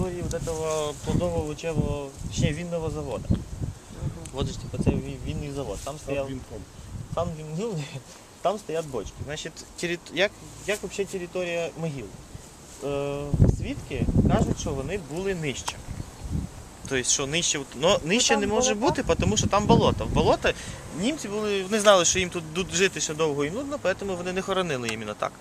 территории вот этого плодового лучевого, точнее винного завода. Вот же типа это винный завод. Там стоял, там, він- ну, там стоять бочки. Значить, терит- як, як взагалі територія могил? Е, свідки кажуть, що вони були нижче. Тобто, що нижче, ну, нижче не може бути, тому що там болото. В болото німці були, вони знали, що їм тут жити ще довго і нудно, тому вони не хоронили іменно так.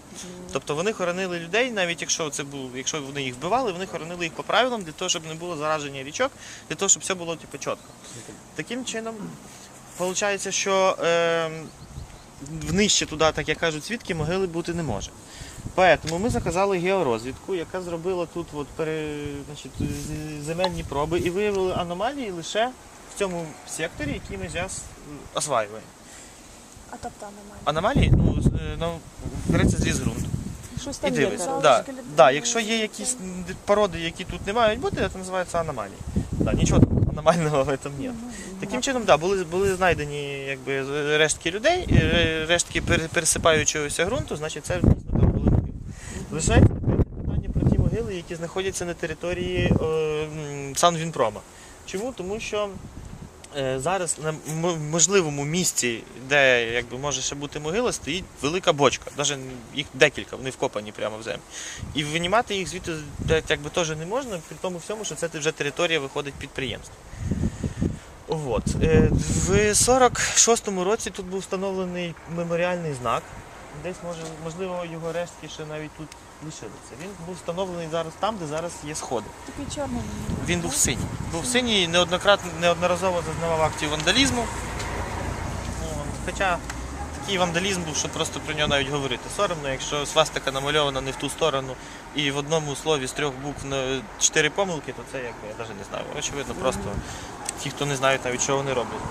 Тобто вони хоронили людей, навіть якщо це був, якщо вони їх вбивали, вони хоронили їх по правилам для того, щоб не було зараження річок, для того, щоб все було типу, чітко. Таким чином, виходить, що е, нижче туди, так як кажуть, свідки могили бути не може. Тому ми заказали георозвідку, яка зробила тут от пере, значить, земельні проби і виявили аномалії лише в цьому секторі, який ми зараз осваюємо. А тобто аномалія. Аномалії ну, е, ну, береться зріз ґрунту. Щось І там є. дивиться. залишки Да, лід- да, якщо є якісь породи, які тут не мають бути, це називається аномалії. Да, нічого там аномального в цьому немає. Таким чином, да, були, були знайдені якби, рештки людей, рештки пересипаючогося ґрунту, значить це дійсно там були могили. Лишається питання про ті могили, які знаходяться на території е, Санвінпрома. Чому? Тому що е, зараз на можливому місці, де якби, може ще бути могила, стоїть велика бочка. Навіть їх декілька, вони вкопані прямо в землю. І винімати їх звідти якби, теж не можна, при тому всьому, що це вже територія виходить підприємства. От. Е, В 46-му році тут був встановлений меморіальний знак. Десь може, можливо, його рештки ще навіть тут лишилися. Він був встановлений зараз там, де зараз є сходи. Такий чорний. Він був синій. Був синій, неоднократно, неодноразово зазнавав актів вандалізму. Ну, Хоча такий вандалізм був, що просто про нього навіть говорити соромно, якщо свастика намальована не в ту сторону і в одному слові з трьох букв на чотири помилки, то це якби я навіть не знаю. Очевидно, просто ті, хто не знають навіть, що вони роблять.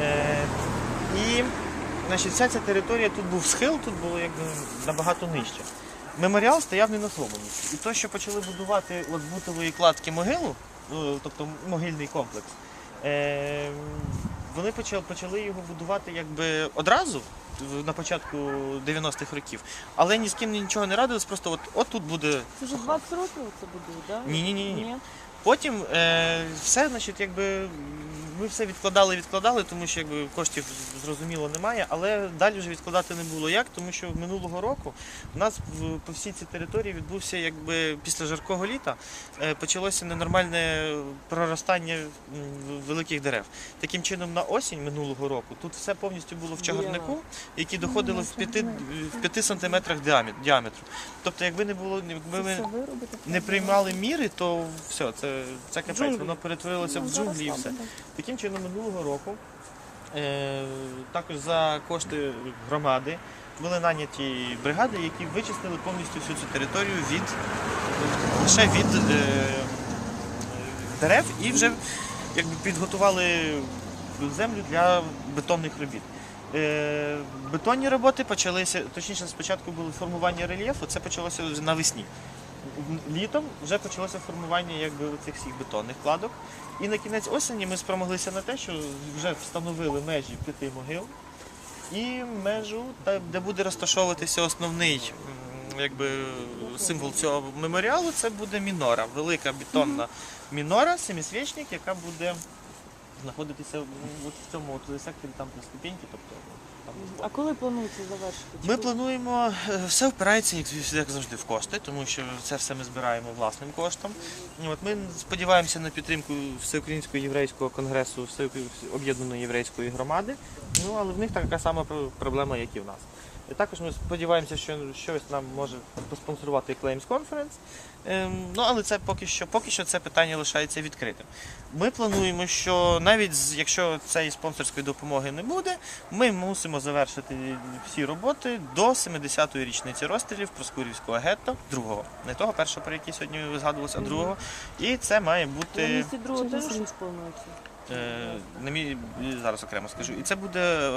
Е, і значить, вся ця територія, тут був схил, тут було якби набагато нижче. Меморіал стояв не на місці. І то, що почали будувати от бутової кладки могилу, ну, тобто могильний комплекс, е, вони почали, почали його будувати якби одразу на початку 90-х років, але ні з ким нічого не радились, просто от, от тут буде Це вже 20 років це будують, так? Ні, ні, ні, ні. Потім е, все, значить, якби ми все відкладали, відкладали, тому що якби коштів зрозуміло немає, але далі вже відкладати не було як, тому що минулого року у нас по всій цій території відбувся, якби після жаркого літа е, почалося ненормальне проростання великих дерев. Таким чином, на осінь минулого року тут все повністю було в чагарнику, які доходили в 5, в 5 сантиметрах діаметру. Тобто, якби не було, якби ми не приймали міри, то все, це, це капець, воно перетворилося в джунглі і все. Таким чином, минулого року е, також за кошти громади були наняті бригади, які вичистили повністю всю цю територію від лише від е, дерев і вже якби підготували землю для бетонних робіт. Е, бетонні роботи почалися, точніше, спочатку було формування рельєфу, це почалося навесні. Літом вже почалося формування якби, цих всіх бетонних кладок. І на кінець осені ми спромоглися на те, що вже встановили межі п'яти могил і межу, де буде розташовуватися основний якби, символ цього меморіалу, це буде мінора, велика бетонна мінора, семисвічник, яка буде знаходитися в- от в цьому от секторі, там по ступеньки. Тобто, там, А коли планується завершити? ми плануємо, е, все впирається, як, як завжди, в кошти, тому що це все ми збираємо власним коштом. От ми сподіваємося на підтримку Всеукраїнського єврейського конгресу всеоб'єднаної об'єднаної єврейської громади. Ну але в них така сама проблема, як і в нас. І також ми сподіваємося, що щось нам може поспонсорувати Claims Conference. Ем, ну але це поки що, поки що це питання лишається відкритим. Ми плануємо, що навіть якщо цієї спонсорської допомоги не буде, ми мусимо завершити всі роботи до 70-ї річниці розстрілів Проскурівського гетто, другого. Не того першого, про який сьогодні ви згадувалися, а другого. І це має бути місці другого Чи теж планується? Е, на мій зараз окремо скажу. І це буде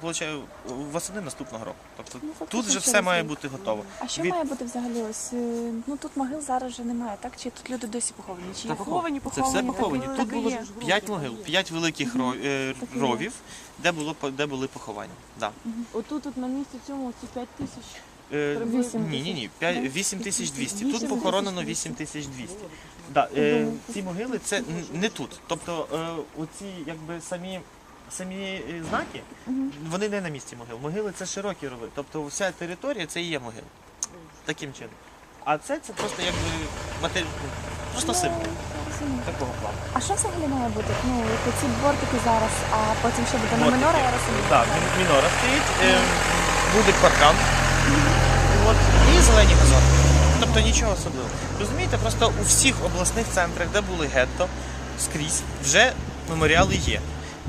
получаю, восени наступного року. Тобто Ну, тут вже все має бути готово. А що Від- має бути взагалі? Ось е, ну тут могил зараз вже немає, так? Чи тут люди досі поховані? Чи є? Поховані, Це все поховані. поховані. так, Тут так було п'ять могил, п'ять великих є. ровів, де було по- де були поховання. Да. Отут от на місці цьому ці 5 тисяч. Е, Вісім ні, ні, ні, 8200. Тут Вісім похоронено тисяч 8200. Да, е, ці могили це не тут. Тобто е, оці якби самі. Самі е, знаки, вони не на місці могил. Могили це широкі рови. Тобто вся територія це і є могила. Таким чином. А це, це просто якби матері... просто символ такого плану. А що взагалі має бути? Ну, як ці бортики зараз, а потім ще буде на Бортики. минора, я розумію. Так, мінора стоїть, е, буде паркан от, і зелені газони. Тобто нічого особливого. Розумієте, просто у всіх обласних центрах, де були гетто, скрізь вже меморіали є.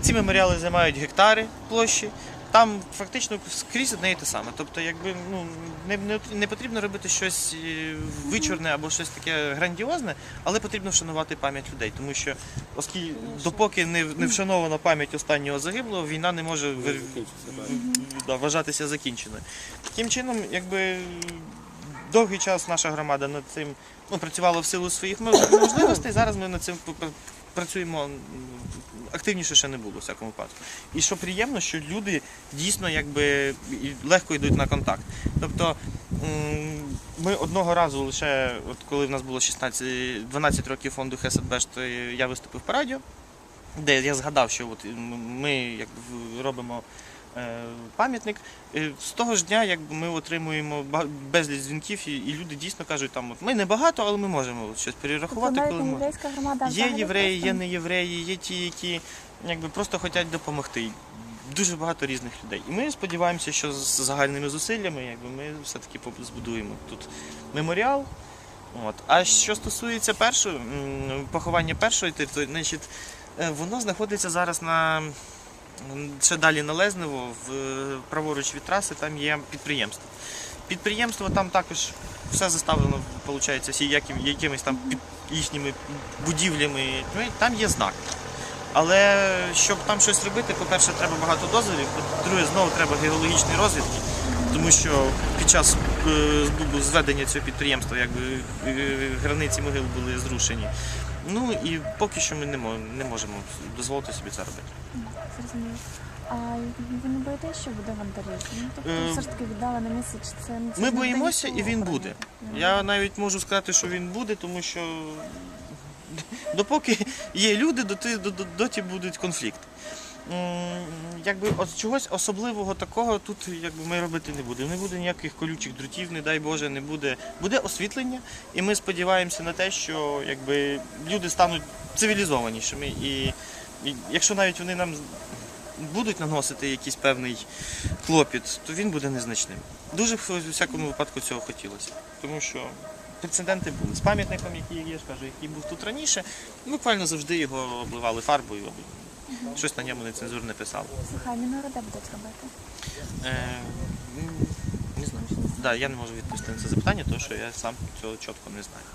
Ці меморіали займають гектари площі. Там фактично скрізь одне і те саме. Тобто, якби ну не, не, не потрібно робити щось е, вичорне або щось таке грандіозне, але потрібно вшанувати пам'ять людей, тому що оскільки допоки не, не вшанована пам'ять останнього загиблого, війна не може вир- да, вважатися закінченою. Таким чином, якби довгий час наша громада над цим ну, працювала в силу своїх можливостей. Зараз ми над цим працюємо активніше ще не було у всякому випадку. І що приємно, що люди дійсно якби легко йдуть на контакт. Тобто ми одного разу лише, от коли в нас було 16, 12 років фонду Хесетбешт, я виступив по радіо, де я згадав, що от ми якби робимо е, пам'ятник. Е, З того ж дня якби, ми отримуємо безліч дзвінків, і, люди дійсно кажуть, там, от, ми не багато, але ми можемо щось Тобто перерахувати, навіть коли можемо. громада, Є євреї, є не євреї, є ті, які якби, просто хочуть допомогти. Дуже багато різних людей. І ми сподіваємося, що з загальними зусиллями якби, ми все-таки збудуємо тут меморіал. От. А що стосується першого поховання першої значить, е, воно знаходиться зараз на ще далі на Лезнево, в, е, праворуч від траси, там є підприємство. Підприємство там також все заставлено, виходить, всі яким, якимись там їхніми будівлями. Ну, і Там є знак. Але щоб там щось робити, по-перше, треба багато дозволів, по-друге, знову треба геологічної розвідки, тому що під час е, зведення цього підприємства якби, е, границі могил були зрушені. Ну і поки що ми не, мо- не можемо дозволити собі це робити. Зрозуміло. А ви не боїтеся, що буде вандалізм? Ну, тобто Е, все ж таки віддали на місяць, це ну, Ми боїмося, і він буде. Ну, Я навіть можу сказати, що він буде, тому що допоки є люди, доти, до- до- доті будуть конфлікти. Якби от чогось особливого такого тут якби, ми робити не будемо. Не буде ніяких колючих дротів, не дай Боже, не буде. Буде освітлення, і ми сподіваємося на те, що якби, люди стануть цивілізованішими. І, і якщо навіть вони нам будуть наносити якийсь певний клопіт, то він буде незначним. Дуже в всякому випадку цього хотілося. Тому що прецеденти були з пам'ятником, який ж кажу, який був тут раніше, буквально завжди його обливали фарбою, щось на ньому нецензурне писало. Слухай, мінори де будуть робити? Е, м, не знаю. Да, я не можу відповісти на це запитання, тому що я сам цього чітко не знаю.